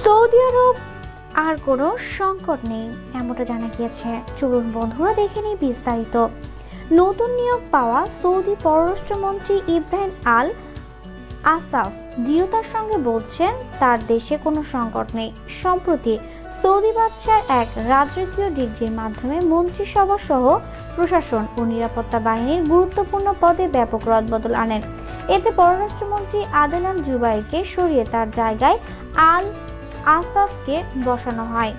Saudi আরব আর কোনো সংকট নেই, এমনটা জানা গিয়েছে। চলুন বন্ধুরা দেখে নিই বিস্তারিত। নতুন নিয়োগ পাওয়া সৌদি পররাষ্ট্রমন্ত্রী ইব্রাহিম আল আসাফ দৃঢ়তার সঙ্গে বলছেন, তার দেশে কোনো সংকট নেই। সম্প্রতি সৌদি বাদশার এক রাজকীয় ডিগ্রির মাধ্যমে মন্ত্রিসভা সহ প্রশাসন ও নিরাপত্তা বাহিনীর গুরুত্বপূর্ণ পদে ব্যাপক রদবদল আনেন। এতে পররাষ্ট্রমন্ত্রী আদেলান জুবাইকে সরিয়ে তার জায়গায় আল আসাফকে বসানো হয়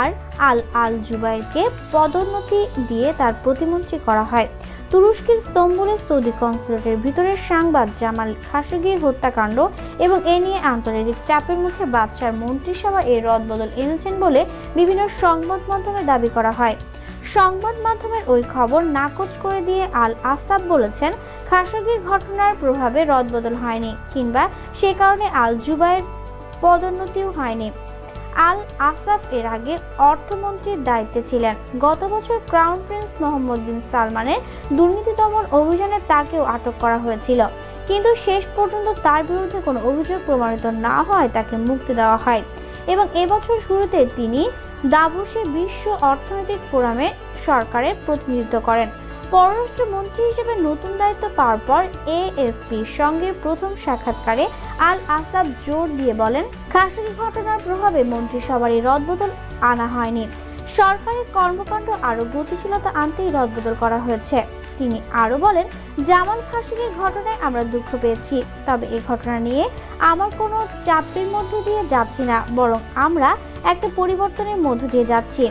আর আল আল জুবাইরকে পদোন্নতি দিয়ে তার প্রতিমন্ত্রী করা হয়। তুরস্কের স্তম্বলে সৌদি কনসুলেটের ভিতরে সাংবাদ জামাল খাশোগির হত্যাকাণ্ড এবং এ নিয়ে আন্তর্জাতিক চাপের মুখে বাদশার মন্ত্রিসভা এই রদবদল এনেছেন বলে বিভিন্ন সংবাদ মাধ্যমে দাবি করা হয়। সংবাদ মাধ্যমের ওই খবর নাকচ করে দিয়ে আল আসাব বলেছেন, খাশোগির ঘটনার প্রভাবে রদবদল হয়নি কিংবা সে কারণে আল জুবাইর পদোন্নতিও হয়নি। আল আসাফ এর আগে অর্থমন্ত্রীর দায়িত্বে ছিলেন। গত বছর ক্রাউন প্রিন্স মোহাম্মদ বিন সালমানের দুর্নীতি দমন অভিযানে তাকেও আটক করা হয়েছিল। কিন্তু শেষ পর্যন্ত তার বিরুদ্ধে কোনো অভিযোগ প্রমাণিত না হয় তাকে মুক্তি দেওয়া হয়। এবং এবছর শুরুতে তিনি দাভোসে বিশ্ব অর্থনৈতিক ফোরামে সরকারের প্রতিনিধিত্ব করেন। পররাষ্ট্রমন্ত্রী হিসেবে নতুন দায়িত্ব পাওয়ার পর এএফপির সঙ্গে প্রথম সাক্ষাৎকারে আল আসাব জোর দিয়ে বলেন খাসুরি ঘটনার প্রভাবে মন্ত্রিসভার এই রদবদল আনা হয়নি। সরকারের কর্মকাণ্ড আরও গতিশীলতা আনতেই রদবদল করা হয়েছে। তিনি আরও বলেন, জামাল খাসুরির ঘটনায় আমরা দুঃখ পেয়েছি, তবে এই ঘটনা নিয়ে আমার কোনো চাপের মধ্য দিয়ে যাচ্ছি না, বরং আমরা একটা পরিবর্তনের মধ্য দিয়ে যাচ্ছি।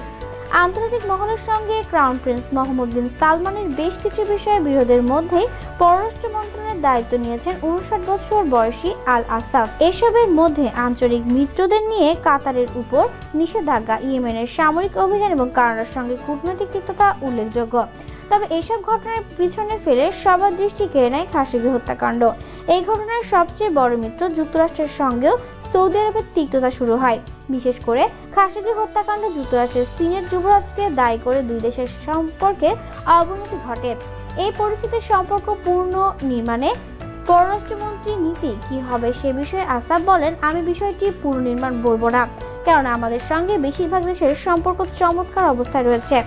আন্তর্জাতিক মহলের সঙ্গে ক্রাউন প্রিন্স মোহাম্মদ বিন সালমানের বেশ কিছু বিষয়ে বিরোধের মধ্যেই পররাষ্ট্র মন্ত্রণালয়ের দায়িত্ব নিয়েছেন উনষাট বছর বয়সী আল আসাফ। এসবের মধ্যে আঞ্চলিক মিত্রদের নিয়ে কাতারের উপর নিষেধাজ্ঞা, ইয়েমেনের সামরিক অভিযান এবং কানাডার সঙ্গে কূটনৈতিক তিক্ততা উল্লেখযোগ্য। তবে এসব ঘটনার পিছনে ফেলে সবার দৃষ্টি কেড়ে নেয় খাসিগি হত্যাকাণ্ড। এই ঘটনার সবচেয়ে বড় মিত্র যুক্তরাষ্ট্রের সঙ্গেও সৌদি আরবের তিক্ততা শুরু হয়। বিশেষ করে খাসিগি হত্যাকাণ্ড যুক্তরাষ্ট্রের চীনের যুবরাজকে দায়ী করে দুই দেশের সম্পর্কের অবনতি ঘটে। এই পরিস্থিতির সম্পর্ক পূর্ণ নির্মাণে পররাষ্ট্রমন্ত্রীর নীতি কি হবে সে বিষয়ে আসাব বলেন, আমি বিষয়টি পুনর্নির্মাণ বলব না কারণ আমাদের সঙ্গে বেশিরভাগ দেশের সম্পর্ক চমৎকার অবস্থায় রয়েছে।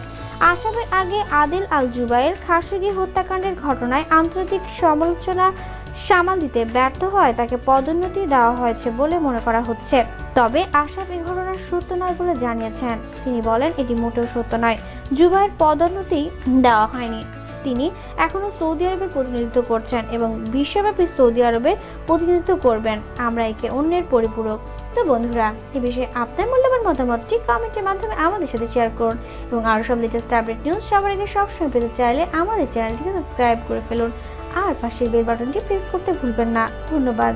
আসামের আগে আদিল আল জুবাইয়ের খাসিগি হত্যাকাণ্ডের ঘটনায় আন্তর্জাতিক সমালোচনা সামাল দিতে ব্যর্থ হয়, তাকে পদোন্নতি দেওয়া হয়েছে বলে মনে করা হচ্ছে। তবে আসাম এই ঘটনার সত্য নয় বলে জানিয়েছেন। তিনি বলেন, এটি মোটেও সত্য নয়। জুবাইয়ের পদোন্নতি দেওয়া হয়নি। তিনি এখনও সৌদি আরবের প্রতিনিধিত্ব করছেন এবং বিশ্বব্যাপী সৌদি আরবের প্রতিনিধিত্ব করবেন। আমরা একে অন্যের পরিপূরক। তো বন্ধুরা, এ বিষয়ে আপনার মূল্যবান মতামতটি কমেন্টের মাধ্যমে আমাদের সাথে শেয়ার করুন এবং আরও সব লেটেস্ট আপডেট নিউজ সবার আগে সবসময় পেতে চাইলে আমাদের চ্যানেলটিকে সাবস্ক্রাইব করে ফেলুন। আর পাশের বেল বাটনটি প্রেস করতে ভুলবেন না। ধন্যবাদ।